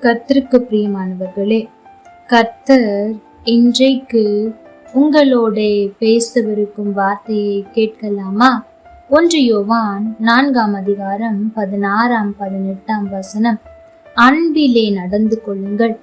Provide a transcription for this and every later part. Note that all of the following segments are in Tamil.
கர்த்தருக்கு பிரியமானவர்களே கர்த்தர் இன்றைக்கு உங்களோட பேசவிருக்கும் வார்த்தையை கேட்கலாமா? ஒன்று யோவான் நான்காம் அதிகாரம் பதினாறாம் பதினெட்டாம் வசனம். அன்பிலே நடந்து கொள்ளுங்கள்.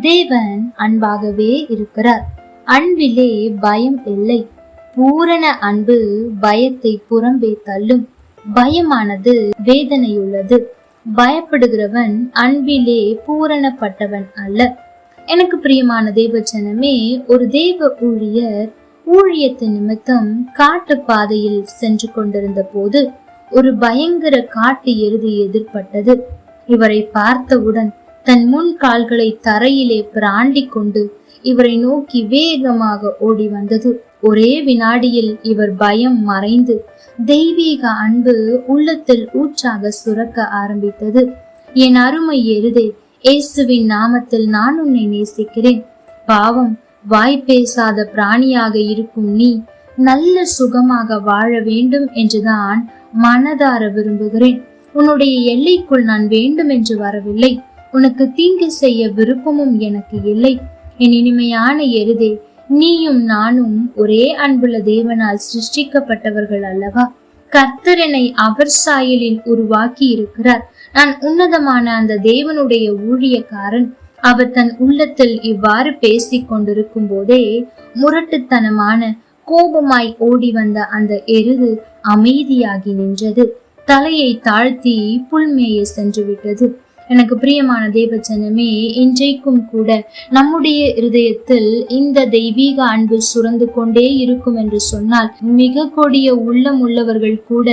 தேவன் அன்பாகவே இருக்கிறார். அன்பிலே பயம் இல்லை. பூரண அன்பு பயத்தை புறம்பே தள்ளும். பயமானது வேதனையுள்ளது. பயப்படுகிறவன் அன்பிலே பூரணப்பட்டவன் அல்ல. எனக்கு பிரியமான தேவச்சனமே ஒரு தேவ ஊழியர் ஊழியத்து நிமித்தம் காட்டு பாதையில் சென்று கொண்டிருந்த போது ஒரு பயங்கர காட்டு எருது எதிர்பட்டது. இவரை பார்த்தவுடன் தன் முன் கால்களை தரையிலே பிராண்டி கொண்டு இவரை நோக்கி வேகமாக ஓடி வந்தது. ஒரே வினாடியில் இவர் பயம் மறைந்து தெய்வீக அன்பு உள்ளத்தில் ஊற்றாக சுரக்க ஆரம்பித்தது. என் அருமை எருதே இயேசுவின் நாமத்தில் நான் உன்னை நேசிக்கிறேன். பாவம் வாய் பேசாத பிராணியாக இருக்கும் நீ நல்ல சுகமாக வாழ வேண்டும் என்றுதான் மனதார விரும்புகிறேன். உன்னுடைய எல்லைக்குள் நான் வேண்டும் என்று வரவில்லை. உனக்கு தீங்கு செய்ய விருப்பமும் எனக்கு இல்லை. என் இனிமையான எருதே நீயும் நானும் ஒரே அன்புள்ள தேவனால் சிருஷ்டிக்கப்பட்டவர்கள் அல்லவா? கர்த்தரனை அவர் சாயலில் உருவாக்கி இருக்கிறார் நான் உன்னதமான அந்த தேவனுடைய ஊழியக்காரன். அவர் தன் உள்ளத்தில் இவ்வாறு பேசிக் கொண்டிருக்கும் போதே முரட்டுத்தனமான கோபமாய் ஓடி வந்த அந்த எருது அமைதியாகி நின்றது. தலையை தாழ்த்தி புல்மேய சென்று விட்டது எனக்கு பிரியமான தேவச்சனமே இன்றைக்கும் கூட நம்முடைய இருதயத்தில் இந்த தெய்வீக அன்பு சுரந்து கொண்டே இருக்கும் என்று சொன்னால் மிக கொடிய உள்ளம் உள்ளவர்கள் கூட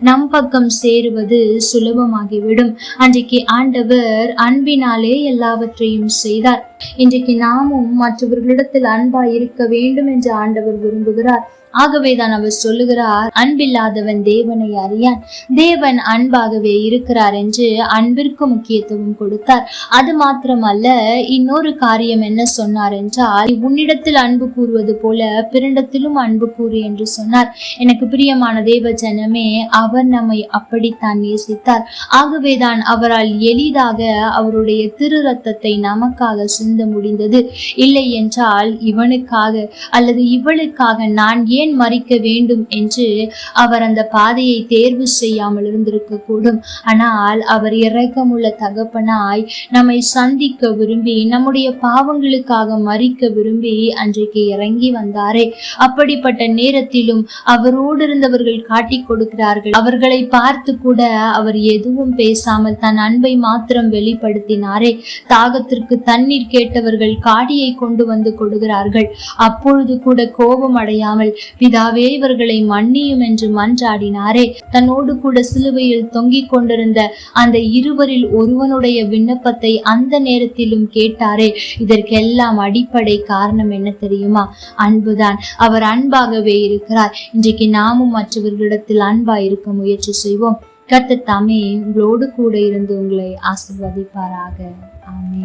நம் பக்கம் சேருவது சுலபமாகிவிடும். அன்றைக்கு ஆண்டவர் அன்பினாலே எல்லாவற்றையும் செய்தார். இன்றைக்கு நாமும் மற்றவர்களிடத்தில் அன்பா இருக்க வேண்டும் என்று ஆண்டவர் விரும்புகிறார். ஆகவேதான் அவர் சொல்லுகிறார் அன்பில்லாதவன் தேவனை அறியான். தேவன் அன்பாகவே இருக்கிறார் என்று அன்பிற்கு முக்கியத்துவம் கொடுத்தார். அது மாத்திரமல்ல இன்னொரு காரியம் என்ன சொன்னார் என்றால் உன்னிடத்தில் அன்பு கூறுவது போல பிறண்டத்திலும் அன்பு கூறு என்று சொன்னார். எனக்கு பிரியமான தேவ ஜனமே அவர் நம்மை அப்படித்தான் நேசித்தார். ஆகவேதான் அவரால் எளிதாக அவருடைய திரு ரத்தத்தை நமக்காக சிந்த சிந்த முடிந்தது. இல்லை என்றால் இவனுக்காக அல்லது இவளுக்காக நான் ஏன் ஏன் மறிக்க வேண்டும் என்று அவர் அந்த பாதையை தேர்வு செய்யாமல் இருந்திருக்க கூடும் ஆனால் அவர் இறக்கமுள்ள தகப்பனாய் நம்மை சந்திக்க விரும்பி நம்முடைய பாவங்களுக்காக மறிக்க விரும்பி அன்றைக்கு இறங்கி வந்தாரே. அப்படிப்பட்ட நேரத்திலும் அவரோடு இருந்தவர்கள் காட்டி கொடுக்கிறார்கள். அவர்களை பார்த்து கூட அவர் எதுவும் பேசாமல் தன் அன்பை மாத்திரம் வெளிப்படுத்தினாரே. தாகத்திற்கு தண்ணீர் கேட்டவர்கள் காடியை கொண்டு வந்து கொடுக்கிறார்கள். அப்பொழுது கூட கோபம் அடையாமல் பிதாவே இவர்களை மன்னியும் என்று மன்றாடினாரே. தன்னோடு கூட சிலுவையில் தொங்கிக் கொண்டிருந்த அந்த இருவரில் ஒருவனுடைய விண்ணப்பத்தை அந்த நேரத்திலும் கேட்டாரே. இதற்கெல்லாம் அடிப்படை காரணம் என்ன தெரியுமா? அன்புதான். அவர் அன்பாகவே இருக்கிறார். இன்றைக்கு நாமும் மற்றவர்களிடத்தில் அன்பா இருக்க முயற்சி செய்வோம். கத்த தாமே உங்களோடு கூட இருந்து உங்களை ஆசிர்வதிப்பாராக. ஆமே